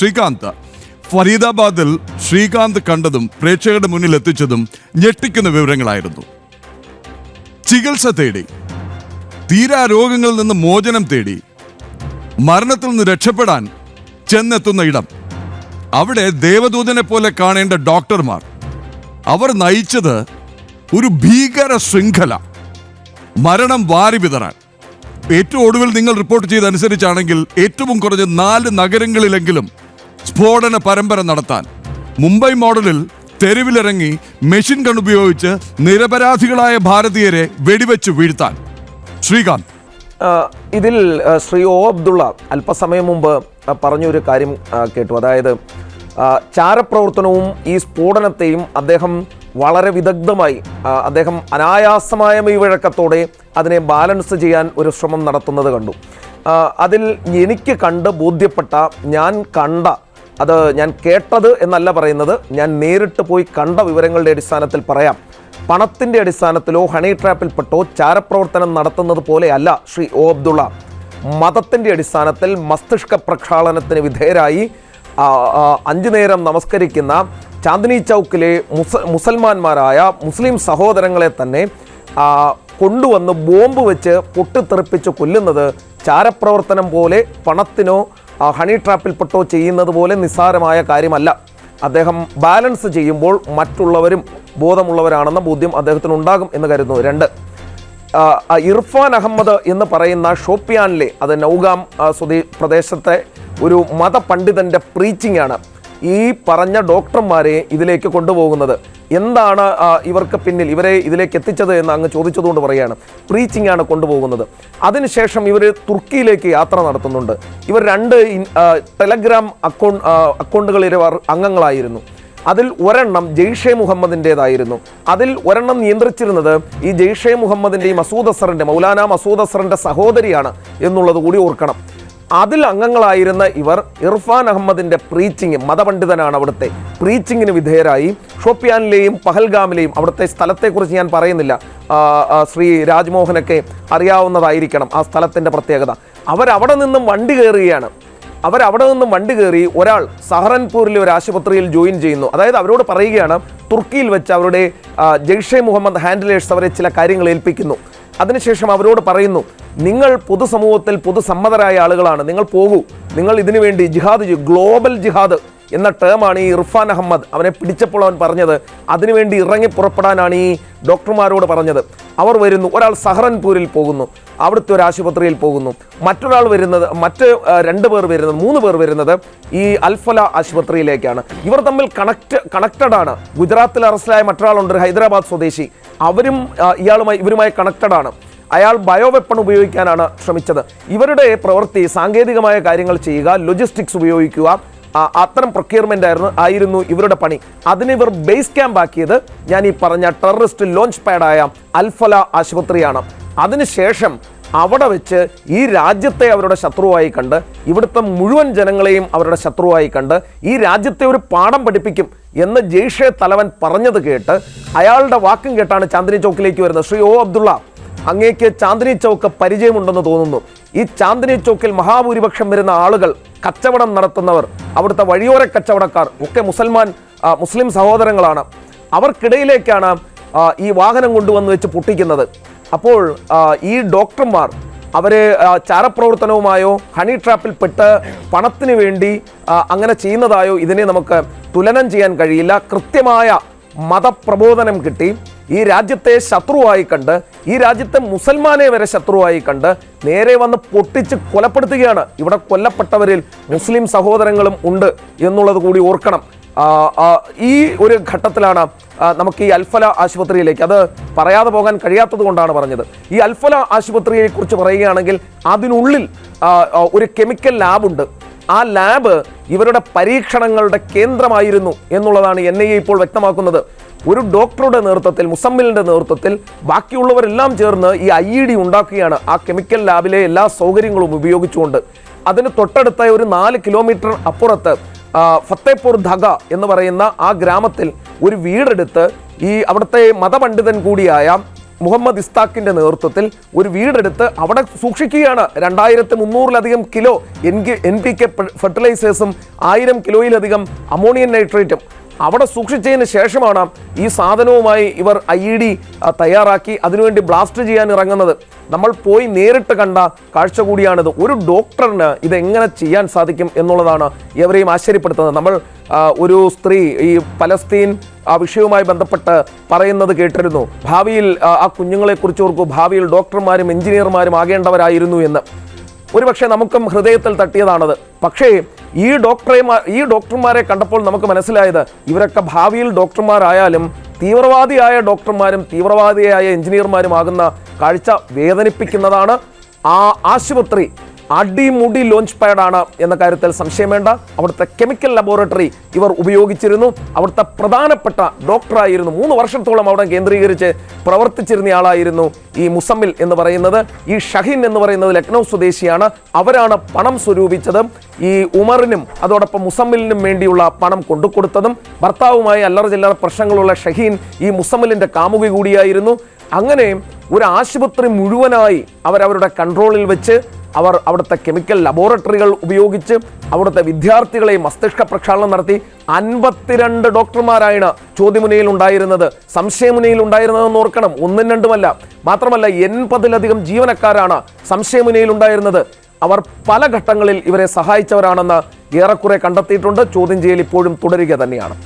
ശ്രീകാന്ത്. ഫരീദാബാദിൽ ശ്രീകാന്ത് കണ്ടതും പ്രേക്ഷകരുടെ മുന്നിൽ എത്തിച്ചതും ഞെട്ടിക്കുന്ന വിവരങ്ങളായിരുന്നു. ചികിത്സ തേടി തീരാ രോഗങ്ങളിൽ നിന്ന് മോചനം തേടി മരണത്തിൽ നിന്ന് രക്ഷപ്പെടാൻ ചെന്നെത്തുന്ന ഇടം. അവിടെ ദേവദൂതനെ പോലെ കാണേണ്ട ഡോക്ടർമാർ അവർ നയിച്ചത് ഒരു ഭീകര ശൃംഖല. മരണം വാരി വിതറാൻ. ഏറ്റവും ഒടുവിൽ നിങ്ങൾ റിപ്പോർട്ട് ചെയ്തനുസരിച്ചാണെങ്കിൽ ഏറ്റവും കുറഞ്ഞ് നാല് നഗരങ്ങളിലെങ്കിലും സ്ഫോടന പരമ്പര നടത്താൻ. മുംബൈ മോഡലിൽ തെരുവിലിറങ്ങി മെഷീൻ ഗൺ ഉപയോഗിച്ച് നിരപരാധികളായ ഭാരതീയരെ വെടിവെച്ച് വീഴ്ത്താൻ. ശ്രീകാന്ത്. ഇതിൽ ശ്രീ ഒ അബ്ദുള്ള അല്പസമയം മുമ്പ് പറഞ്ഞൊരു കാര്യം കേട്ടു. അതായത് ചാരപ്രവർത്തനവും ഈ സ്ഫോടനത്തെയും അദ്ദേഹം വളരെ വിദഗ്ധമായി അദ്ദേഹം അനായാസമായ മെയ്വഴക്കത്തോടെ അതിനെ ബാലൻസ് ചെയ്യാൻ ഒരു ശ്രമം നടത്തുന്നത് കണ്ടു. അതിൽ എനിക്ക് കണ്ട് ബോധ്യപ്പെട്ട ഞാൻ കണ്ട അത് ഞാൻ കേട്ടത് എന്നല്ല പറയുന്നത്. ഞാൻ നേരിട്ട് പോയി കണ്ട വിവരങ്ങളുടെ അടിസ്ഥാനത്തിൽ പറയാം. പണത്തിന്റെ അടിസ്ഥാനത്തിലോ ഹണി ട്രാപ്പിൽപ്പെട്ടോ ചാരപ്രവർത്തനം നടത്തുന്നത് പോലെയല്ല ശ്രീ ഒ അബ്ദുള്ള. മതത്തിന്റെ അടിസ്ഥാനത്തിൽ മസ്തിഷ്ക പ്രക്ഷാളനത്തിന് വിധേയരായി അഞ്ചു നേരം നമസ്കരിക്കുന്ന ചാന്ദിനി ചൗക്കിലെ മുസ മുസൽമാന്മാരായ മുസ്ലിം സഹോദരങ്ങളെ തന്നെ കൊണ്ടുവന്ന് ബോംബ് വെച്ച് പൊട്ടിത്തെറിപ്പിച്ച് കൊല്ലുന്നത് ചാരപ്രവർത്തനം പോലെ പണത്തിനോ ഹണി ട്രാപ്പിൽപ്പെട്ടോ ചെയ്യുന്നത് പോലെ നിസ്സാരമായ കാര്യമല്ല. അദ്ദേഹം ബാലൻസ് ചെയ്യുമ്പോൾ മറ്റുള്ളവരും ബോധമുള്ളവരാണെന്ന ബോധ്യം അദ്ദേഹത്തിന് ഉണ്ടാകും എന്ന് കരുതുന്നു. രണ്ട് ഇർഫാൻ അഹമ്മദ് എന്ന് പറയുന്ന ഷോപ്പിയാനിലെ അത് നൗഗാം സ്വദേ പ്രദേശത്തെ ഒരു മതപണ്ഡിതന്റെ പ്രീച്ചിങ് ആണ്. ഈ പറഞ്ഞ ഡോക്ടർമാരെ ഇതിലേക്ക് കൊണ്ടുപോകുന്നത്? എന്താണ് ഇവർക്ക് പിന്നിൽ ഇവരെ ഇതിലേക്ക് എത്തിച്ചത് എന്ന് അങ്ങ് ചോദിച്ചതുകൊണ്ട് പറയുകയാണ് പ്രീച്ചിങ് ആണ് കൊണ്ടുപോകുന്നത്. അതിനുശേഷം ഇവർ തുർക്കിയിലേക്ക് യാത്ര നടത്തുന്നുണ്ട്. ഇവർ രണ്ട് ടെലഗ്രാം അക്കൗണ്ട് അക്കൗണ്ടുകളിലെ അംഗങ്ങളായിരുന്നു. അതിൽ ഒരെണ്ണം ജെയ്ഷെ മുഹമ്മദിന്റെതായിരുന്നു. അതിൽ ഒരെണ്ണം നിയന്ത്രിച്ചിരുന്നത് ഈ ജെയ്ഷെ മുഹമ്മദിന്റെ ഈ മസൂദ് അസറിന്റെ മൗലാന മസൂദ് അസറിന്റെ സഹോദരിയാണ് എന്നുള്ളത് കൂടി ഓർക്കണം. അതിൽ അംഗങ്ങളായിരുന്ന ഇവർ ഇർഫാൻ അഹമ്മദിന്റെ പ്രീച്ചിങ് മതപണ്ഡിതനാണ് അവിടുത്തെ. പ്രീച്ചിങ്ങിന് വിധേയരായി. ഷോപ്പിയാനിലെയും പഹൽഗാമിലെയും അവിടുത്തെ സ്ഥലത്തെക്കുറിച്ച് ഞാൻ പറയുന്നില്ല. ശ്രീ രാജ്മോഹനൊക്കെ അറിയാവുന്നതായിരിക്കണം ആ സ്ഥലത്തിന്റെ പ്രത്യേകത. അവരവിടെ നിന്നും വണ്ടി കയറുകയാണ്. അവരവിടെ നിന്നും വണ്ടി കയറി ഒരാൾ സഹറൻപൂരിലെ ഒരു ആശുപത്രിയിൽ ജോയിൻ ചെയ്യുന്നു. അതായത് അവരോട് പറയുകയാണ് തുർക്കിയിൽ വെച്ച് അവരുടെ ജെയ്ഷെ മുഹമ്മദ് ഹാൻഡിലേഴ്സ് അവരെ ചില കാര്യങ്ങൾ ഏൽപ്പിക്കുന്നു. അതിനുശേഷം അവരോട് പറയുന്നു നിങ്ങൾ പൊതുസമൂഹത്തിൽ പൊതുസമ്മതരായ ആളുകളാണ്. നിങ്ങൾ പോകൂ. നിങ്ങൾ ഇതിനു വേണ്ടി ജിഹാദ് ചെയ്യൂ. ഗ്ലോബൽ ജിഹാദ് എന്ന ടേമാണ് ഈ ഇർഫാൻ അഹമ്മദ്. അവനെ പിടിച്ചപ്പോൾ അവൻ പറഞ്ഞത് അതിനുവേണ്ടി ഇറങ്ങി പുറപ്പെടാനാണ് ഈ ഡോക്ടർമാരോട് പറഞ്ഞത്. അവർ വരുന്നു. ഒരാൾ സഹറൻപൂരിൽ പോകുന്നു. അവിടുത്തെ ഒരു ആശുപത്രിയിൽ പോകുന്നു. മറ്റൊരാൾ വരുന്നത് മറ്റ് രണ്ട് പേർ വരുന്നത് മൂന്ന് പേർ വരുന്നത് ഈ അൽഫല ആശുപത്രിയിലേക്കാണ്. ഇവർ തമ്മിൽ കണക്ട് കണക്റ്റഡ് ആണ്. ഗുജറാത്തിൽ അറസ്റ്റിലായ മറ്റൊരാളുണ്ട് ഹൈദരാബാദ് സ്വദേശി. അവരും ഇയാളുമായി ഇവരുമായി കണക്റ്റഡ് ആണ്. അയാൾ ബയോവെപ്പൺ ഉപയോഗിക്കാനാണ് ശ്രമിച്ചത്. ഇവരുടെ പ്രവൃത്തി സാങ്കേതികമായ കാര്യങ്ങൾ ചെയ്യുക ലൊജിസ്റ്റിക്സ് ഉപയോഗിക്കുക അത്തരം പ്രൊക്യൂർമെന്റ് ആയിരുന്നു ആയിരുന്നു ഇവരുടെ പണി. അതിന് ഇവർ ബേസ് ക്യാമ്പ് ആക്കിയത് ഞാൻ ഈ പറഞ്ഞ ടെററിസ്റ്റ് ലോഞ്ച് പാഡായ അൽഫല ആശുപത്രിയാണ്. അതിനുശേഷം അവിടെ വെച്ച് ഈ രാജ്യത്തെ അവരുടെ ശത്രുവായി കണ്ട് ഇവിടുത്തെ മുഴുവൻ ജനങ്ങളെയും അവരുടെ ശത്രുവായി കണ്ട് ഈ രാജ്യത്തെ ഒരു പാഠം പഠിപ്പിക്കും എന്ന് ജെയ്ഷെ തലവൻ പറഞ്ഞത് കേട്ട് അയാളുടെ വാക്കും കേട്ടാണ് ചാന്ദിനി ചോക്കിലേക്ക് വരുന്നത്. ശ്രീ ഒ അബ്ദുള്ള അങ്ങേക്ക് ചാന്ദിനി ചൗക്ക് പരിചയമുണ്ടെന്ന് തോന്നുന്നു. ഈ ചാന്ദിനി ചൗക്കിൽ മഹാഭൂരിപക്ഷം വരുന്ന ആളുകൾ കച്ചവടം നടത്തുന്നവർ അവിടുത്തെ വഴിയോര കച്ചവടക്കാർ ഒക്കെ മുസൽമാൻ മുസ്ലിം സഹോദരങ്ങളാണ്. അവർക്കിടയിലേക്കാണ് ഈ വാഹനം കൊണ്ടുവന്ന് വെച്ച് പൊട്ടിക്കുന്നത്. അപ്പോൾ ഈ ഡോക്ടർമാർ അവരെ ചാരപ്രവർത്തനവുമായോ ഹണി ട്രാപ്പിൽ പെട്ട് പണത്തിന് വേണ്ടി അങ്ങനെ ചെയ്യുന്നതായോ ഇതിനെ നമുക്ക് തുലനം ചെയ്യാൻ കഴിയില്ല. കൃത്യമായ മതപ്രബോധനം കിട്ടി. ഈ രാജ്യത്തെ ശത്രുവായി കണ്ട് ഈ രാജ്യത്തെ മുസൽമാനെ വരെ ശത്രുവായി കണ്ട് നേരെ വന്ന് പൊട്ടിച്ച് കൊലപ്പെടുത്തുകയാണ്. ഇവിടെ കൊല്ലപ്പെട്ടവരിൽ മുസ്ലിം സഹോദരങ്ങളും ഉണ്ട് എന്നുള്ളത് കൂടി ഓർക്കണം. ഈ ഒരു ഘട്ടത്തിലാണ് നമുക്ക് ഈ അൽഫല ആശുപത്രിയിലേക്ക് അത് പറയാതെ പോകാൻ കഴിയാത്തത് കൊണ്ടാണ് പറഞ്ഞത്. ഈ അൽഫല ആശുപത്രിയെ കുറിച്ച് പറയുകയാണെങ്കിൽ അതിനുള്ളിൽ ഒരു കെമിക്കൽ ലാബുണ്ട്. ആ ലാബ് ഇവരുടെ പരീക്ഷണങ്ങളുടെ കേന്ദ്രമായിരുന്നു എന്നുള്ളതാണ് എൻ ഐ എ ഇപ്പോൾ വ്യക്തമാക്കുന്നത്. ഒരു ഡോക്ടറുടെ നേതൃത്വത്തിൽ മുസമ്മിലിന്റെ നേതൃത്വത്തിൽ ബാക്കിയുള്ളവരെല്ലാം ചേർന്ന് ഈ ഐ ഇ ഡി ഉണ്ടാക്കുകയാണ്. ആ കെമിക്കൽ ലാബിലെ എല്ലാ സൗകര്യങ്ങളും ഉപയോഗിച്ചുകൊണ്ട്. അതിന് തൊട്ടടുത്ത ഒരു നാല് കിലോമീറ്റർ അപ്പുറത്ത് ഫത്തേപൂർ ധഗ എന്ന് പറയുന്ന ആ ഗ്രാമത്തിൽ ഒരു വീടെടുത്ത് ഈ അവിടുത്തെ മതപണ്ഡിതൻ കൂടിയായ മുഹമ്മദ് ഇസ്താഖിന്റെ നേതൃത്വത്തിൽ ഒരു വീടെടുത്ത് അവിടെ സൂക്ഷിക്കുകയാണ്. രണ്ടായിരത്തി മുന്നൂറിലധികം kilo N N P K ഫെർട്ടിലൈസേഴ്സും ആയിരം കിലോയിലധികം അമോണിയൻ നൈട്രേറ്റും അവിടെ സൂക്ഷിച്ചതിന് ശേഷമാണ് ഈ സാധനവുമായി ഇവർ ഐ ഇ ഡി തയ്യാറാക്കി അതിനുവേണ്ടി ബ്ലാസ്റ്റ് ചെയ്യാൻ ഇറങ്ങുന്നത്. നമ്മൾ പോയി നേരിട്ട് കണ്ട കാഴ്ച കൂടിയാണിത്. ഒരു ഡോക്ടറിന് ഇത് എങ്ങനെ ചെയ്യാൻ സാധിക്കും എന്നുള്ളതാണ് എവരെയും ആശ്ചര്യപ്പെടുത്തുന്നത്. നമ്മൾ ഒരു സ്ത്രീ ഈ പലസ്തീൻ ആ വിഷയവുമായി ബന്ധപ്പെട്ട് പറയുന്നത് കേട്ടിരുന്നു. ഭാവിയിൽ ആ, കുഞ്ഞുങ്ങളെക്കുറിച്ച് കുഞ്ഞുങ്ങളെ കുറിച്ച് ഓർക്കൂ. ഭാവിയിൽ ഡോക്ടർമാരും എഞ്ചിനീയർമാരും ആകേണ്ടവരായിരുന്നു എന്ന്. ഒരുപക്ഷെ നമുക്കും ഹൃദയത്തിൽ തട്ടിയതാണത്. പക്ഷേ ഈ ഡോക്ടറെ ഈ ഡോക്ടർമാരെ കണ്ടപ്പോൾ നമുക്ക് മനസ്സിലായത് ഇവരൊക്കെ ഭാവിയിൽ ഡോക്ടർമാരായാലും തീവ്രവാദിയായ ഡോക്ടർമാരും തീവ്രവാദിയായ എഞ്ചിനീയർമാരും ആകുന്ന കാഴ്ച വേദനിപ്പിക്കുന്നതാണ് ആ ആശുപത്രി അടിമുടി ലോഞ്ച് പാഡാണ് എന്ന കാര്യത്തിൽ സംശയം വേണ്ട. അവിടുത്തെ കെമിക്കൽ ലബോറട്ടറി ഇവർ ഉപയോഗിച്ചിരുന്നു. അവിടുത്തെ പ്രധാനപ്പെട്ട ഡോക്ടറായിരുന്നു മൂന്ന് വർഷത്തോളം അവിടെ കേന്ദ്രീകരിച്ച് പ്രവർത്തിച്ചിരുന്നയാളായിരുന്നു ഈ മുസമ്മിൽ എന്ന് പറയുന്നത്. ഈ ഷഹീൻ എന്ന് പറയുന്നത് ലക്നൗ സ്വദേശിയാണ്. അവരാണ് പണം സ്വരൂപിച്ചത് ഈ ഉമറിനും അതോടൊപ്പം മുസമ്മിലിനും വേണ്ടിയുള്ള പണം കൊണ്ടുകൊടുത്തതും. ഭർത്താവുമായി അല്ലറ ചില്ലറ പ്രശ്നങ്ങളുള്ള ഷഹീൻ ഈ മുസമ്മിലിന്റെ കാമുകി കൂടിയായിരുന്നു. അങ്ങനെ ഒരു ആശുപത്രി മുഴുവനായി അവരവരുടെ കൺട്രോളിൽ വെച്ച് അവർ അവിടുത്തെ കെമിക്കൽ ലബോറട്ടറികൾ ഉപയോഗിച്ച് അവിടുത്തെ വിദ്യാർത്ഥികളെ മസ്തിഷ്ക പ്രക്ഷാളനം നടത്തി. അൻപത്തിരണ്ട് ഡോക്ടർമാരാണ് ചോദ്യമുനയിൽ ഉണ്ടായിരുന്നത്. സംശയമുനയിൽ ഉണ്ടായിരുന്നതെന്ന് ഓർക്കണം. ഒന്നും രണ്ടുമല്ല. മാത്രമല്ല എൺപതിലധികം ജീവനക്കാരാണ് സംശയമുനയിൽ ഉണ്ടായിരുന്നത്. അവർ പല ഘട്ടങ്ങളിൽ ഇവരെ സഹായിച്ചവരാണെന്ന് ഏറെക്കുറെ കണ്ടെത്തിയിട്ടുണ്ട്. ചോദ്യം ചെയ്യൽ ഇപ്പോഴും തുടരുക തന്നെയാണ്.